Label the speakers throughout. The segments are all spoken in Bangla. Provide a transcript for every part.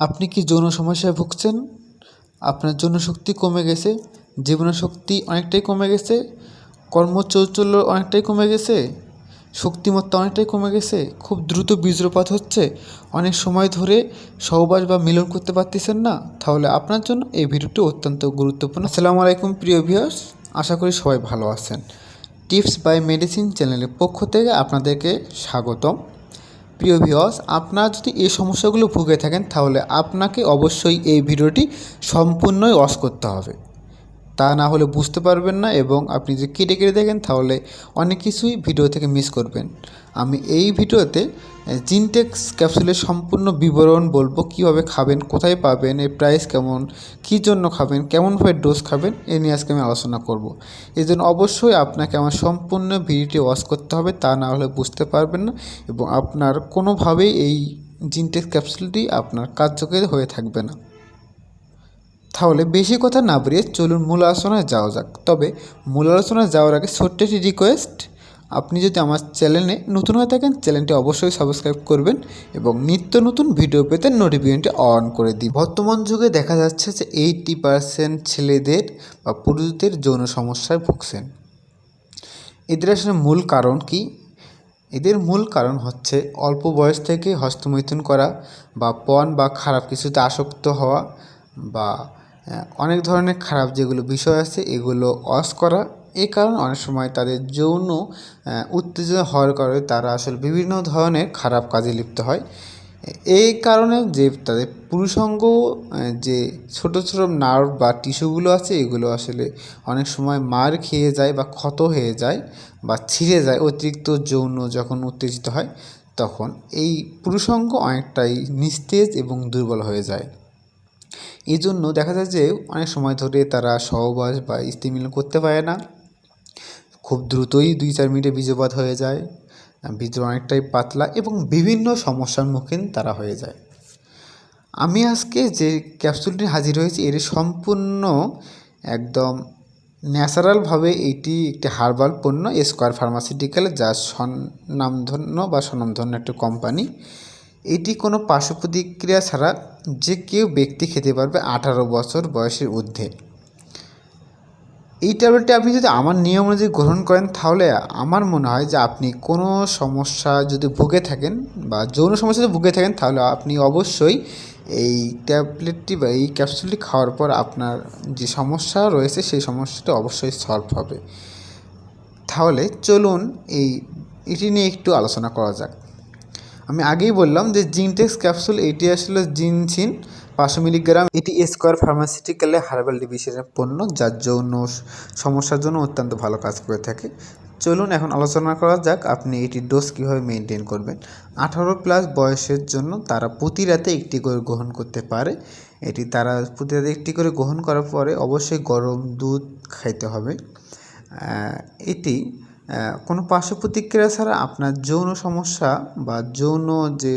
Speaker 1: আপনি কি যৌন সমস্যায় ভুগছেন? আপনার যৌন শক্তি কমে গেছে জীবনের শক্তি অনেকটাই কমে গেছে কর্মচৌচল্য অনেকটাই কমে গেছে, শক্তিমত্তা অনেকটাই কমে গেছে, খুব দ্রুত বীর্যপাত হচ্ছে, অনেক সময় ধরে সহবাস বা মিলন করতে পারতেছেন না, তাহলে আপনার জন্য এই ভিডিওটি অত্যন্ত গুরুত্বপূর্ণ। আসসালামু আলাইকুম, প্রিয় ভিউয়ার্স আশা করি সবাই ভালো আছেন। টিপস বাই মেডিসিন চ্যানেলের পক্ষ থেকে আপনাদেরকে স্বাগতম। প্রিয় ভিওস আপনারা যদি এই সমস্যাগুলো ভুগে থাকেন, তাহলে আপনাকে অবশ্যই এই ভিডিওটি সম্পূর্ণই ওয়াশ করতে হবে। তা না হলে বুঝতে পারবেন না এবং আপনি যে কেটে কেটে দেখেন, তাহলে অনেক কিছুই ভিডিও থেকে মিস করবেন। আমি এই ভিডিওতে জিনটেক্স ক্যাপসুলের সম্পূর্ণ বিবরণ বলব, কীভাবে খাবেন, কোথায় পাবেন, এর প্রাইস কেমন, কী জন্য খাবেন, কেমনভাবে ডোজ খাবেন, এ নিয়ে আজকে আমি আলোচনা করব। এই জন্য অবশ্যই আপনাকে আমার সম্পূর্ণ ভিডিওটি ওয়াশ করতে হবে, তা না হলে বুঝতে পারবেন না এবং আপনার কোনোভাবেই এই জিনটেক্স ক্যাপসুলটি আপনার কার্যকরী হয়ে থাকবে না। বেশি কথা না বাড়িয়ে চলুন মূল আলোচনায় যাওয়া যাক। তবে মূল আলোচনায় যাওয়ার আগে ছোট্ট একটি রিকোয়েস্ট আপনি যদি আমার চ্যানেলে নতুন হয়ে থাকেন, চ্যানেলটি অবশ্যই সাবস্ক্রাইব করবেন এবং নিত্য নতুন ভিডিও পেতে নোটিফিকেশনটি অন করে দিই বর্তমান যুগে দেখা যাচ্ছে যে এইটি পার্সেন্ট ছেলেদের বা পুরুষদের যৌন সমস্যায় ভুগছেন। এদের আসলে মূল কারণ কি? এদের মূল কারণ হচ্ছে অল্প বয়স থেকে হস্তমৈথুন করা বা পণ বা খারাপ কিছুতে আসক্ত হওয়া বা অনেক ধরনের খারাপ যেগুলো বিষয় আছে, এগুলো অস করা। এই কারণে অনেক সময় তাদের যৌন উত্তেজনা হওয়ার কারণে তারা আসলে বিভিন্ন ধরনের খারাপ কাজে লিপ্ত হয়। এই কারণে যে তাদের পুরুষঙ্গ যে ছোট ছোট নার্ভ বা টিস্যুগুলো আছে, এগুলো আসলে অনেক সময় মার খেয়ে যায় বা ক্ষত হয়ে যায় বা ছিঁড়ে যায়, অতিরিক্ত যৌন যখন উত্তেজিত হয়, তখন এই পুরুষঙ্গ অনেকটাই নিস্তেজ এবং দুর্বল হয়ে যায়। এই জন্য দেখা যায় যে অনেক সময় ধরে তারা সহবাস বা স্ত্রী মিলন করতে পারে না। খুব দ্রুতই দুই চার মিনিটে বীর্যপাত হয়ে যায়, বীর্য অনেকটাই পাতলা এবং বিভিন্ন সমস্যার মুখীন তারা হয়ে যায়। আমি আজকে যে ক্যাপসুলটি হাজির হয়েছি এর সম্পূর্ণ একদম ন্যাচারালভাবে এটি একটি হার্বাল পণ্য, স্কোয়ার ফার্মাসিউটিক্যাল, যা স্বনামধন্য বা স্বনামধন্য একটা কোম্পানি। এটি কোনো পার্শ্ব প্রতিক্রিয়া ছাড়া যে কেউ ব্যক্তি খেতে পারবে আঠারো বছর বয়সের ঊর্ধ্বে। এই ট্যাবলেটটি আপনি যদি আমার নিয়ম অনুযায়ী গ্রহণ করেন, তাহলে আমার মনে হয় যে আপনি কোনো সমস্যা যদি ভুগে থাকেন বা যৌন সমস্যা যদি ভুগে থাকেন, তাহলে আপনি অবশ্যই এই ট্যাবলেটটি বা এই ক্যাপসুলটি খাওয়ার পর আপনার যে সমস্যা রয়েছে, সেই সমস্যাটি অবশ্যই সলভ হবে। তাহলে চলুন এই, এটি নিয়ে একটু আলোচনা করা যাক। আমি আগেই বললাম যে জিনটেক্স ক্যাপসুল এটি আসলে জিনছিন পাঁচশো মিলিগ্রাম এটি স্কোয়ার ফার্মাসিউটিক্যালে হার্বাল ডিভিশনের পণ্য, যার যৌন সমস্যার জন্য অত্যন্ত ভালো কাজ করে থাকে। চলুন এখন আলোচনা করা যাক আপনি এটি ডোজ কীভাবে মেনটেন করবেন। আঠারো প্লাস বয়সের জন্য তারা প্রতি রাতে একটি করে গ্রহণ করতে পারে। এটি তারা প্রতি রাতে একটি করে গ্রহণ করার পরে অবশ্যই গরম দুধ খাইতে হবে। এটি কোনো পার্শ্ব প্রতিক্রিয়া ছাড়া আপনার যৌন সমস্যা বা যৌন যে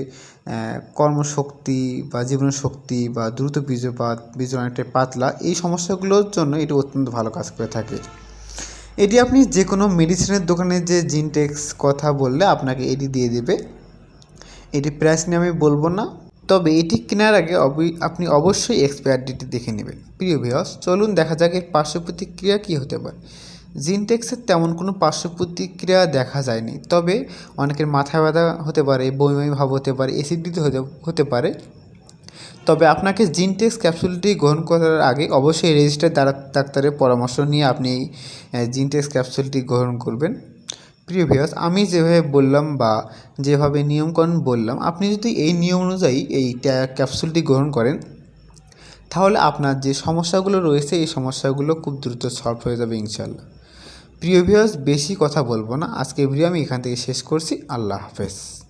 Speaker 1: কর্মশক্তি বা জীবনের শক্তি বা দ্রুত বীর্যপাত বীর্য অনেকটা পাতলা, এই সমস্যাগুলোর জন্য এটি অত্যন্ত ভালো কাজ করে থাকে। এটি আপনি যে কোনো মেডিসিনের দোকানে যে জিনটেক্স কথা বললে আপনাকে এটি দিয়ে দেবে। এটি প্রাইস নিয়ে আমি বলব না, তবে এটি কেনার আগে আপনি অবশ্যই এক্সপায়ার ডেটটি দেখে নেবেন। প্রিয় ভিওস চলুন দেখা যাক এর পার্শ্ব প্রতিক্রিয়া কী হতে পারে। জিনটেক্সের তেমন কোনো পার্শ্ব প্রতিক্রিয়া দেখা যায়নি। তবে অনেকের মাথা ব্যথা হতে পারে বমি বমি ভাব হতে পারে অ্যাসিডিটি হতে হতে পারে। তবে আপনাকে জিনটেক্স ক্যাপসুলটি গ্রহণ করার আগে অবশ্যই রেজিস্টার ডাক্তারের পরামর্শ নিয়ে আপনি এই জিনটেক্স ক্যাপসুলটি গ্রহণ করবেন। প্রিয় ভিউয়ার্স, আমি যেভাবে বললাম বা যেভাবে নিয়মকানুন বললাম, আপনি যদি এই নিয়ম অনুযায়ী এই ক্যাপসুলটি গ্রহণ করেন, তাহলে আপনার যে সমস্যাগুলো রয়েছে, এই সমস্যাগুলো খুব দ্রুত সলভ হয়ে যাবে ইনশাল্লাহ প্রিয় ভিউয়ার্স, বেশি কথা বলব না। আজকে ভিডিও আমি এখান থেকে শেষ করছি। আল্লাহ হাফেজ।